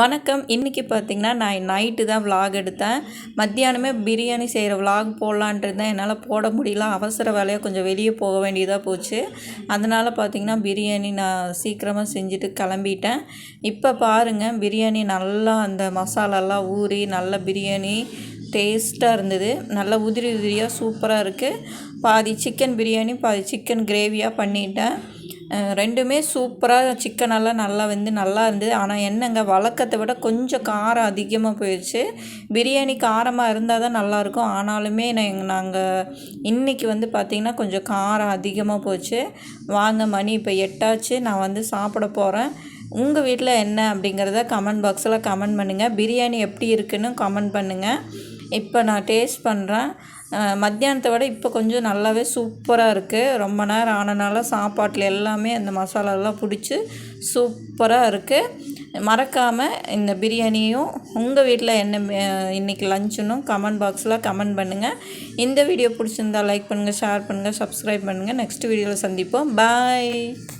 வணக்கம். இன்றைக்கி பார்த்திங்கன்னா நான் நைட்டு தான் விலாக் எடுத்தேன். மத்தியானமே பிரியாணி செய்கிற விலாக் போடலான்ட்டு இருந்தேன். என்னால் போட முடியல. அவசர வேலையாக கொஞ்சம் வெளியே போக வேண்டியதாக போச்சு. அதனால் பார்த்திங்கன்னா பிரியாணி நான் சீக்கிரமாக செஞ்சுட்டு கிளம்பிட்டேன். இப்போ பாருங்கள் பிரியாணி நல்லா அந்த மசாலாலாம் ஊறி நல்ல பிரியாணி டேஸ்ட்டாக இருந்தது. நல்லா உதிரி உதிரியாக சூப்பராக இருக்குது பாதி சிக்கன் பிரியாணி பாதி சிக்கன் கிரேவியாக பண்ணிட்டேன். ரெண்டுமே சூப்பராக சிக்கனெல்லாம் நல்லா வந்து நல்லா இருந்தது. ஆனால் என்னங்க வழக்கத்தை விட கொஞ்சம் காரம் அதிகமாக போயிடுச்சு பிரியாணி காரமாக இருந்தால் தான் நல்லாயிருக்கும். ஆனாலுமே நாங்கள் இன்றைக்கி வந்து பார்த்திங்கன்னா கொஞ்சம் காரம் அதிகமாக போச்சு. வாங்க மணி இப்போ எட்டாச்சு. நான் வந்து சாப்பிட போகிறேன் உங்கள் வீட்டில் என்ன அப்படிங்கிறத கமெண்ட் பாக்ஸில் கமெண்ட் பண்ணுங்கள் பிரியாணி எப்படி இருக்குன்னு கமெண்ட் பண்ணுங்கள் இப்போ நான் டேஸ்ட் பண்ணுறேன் மத்தியானத்தை விட இப்போ கொஞ்சம் நல்லாவே சூப்பராக இருக்குது ரொம்ப நேரம் ஆனனால சாப்பாட்டில் எல்லாமே அந்த மசாலாலாம் பிடிச்சி சூப்பராக இருக்குது மறக்காமல் இந்த பிரியாணியும் உங்கள் வீட்டில் என்ன இன்றைக்கி இன்னைக்கு கமெண்ட் பாக்ஸில் கமெண்ட் பண்ணுங்கள் இந்த வீடியோ பிடிச்சிருந்தா லைக் பண்ணுங்கள் ஷேர் பண்ணுங்கள் சப்ஸ்கிரைப் பண்ணுங்கள் நெக்ஸ்ட் வீடியோவில் சந்திப்போம். பாய்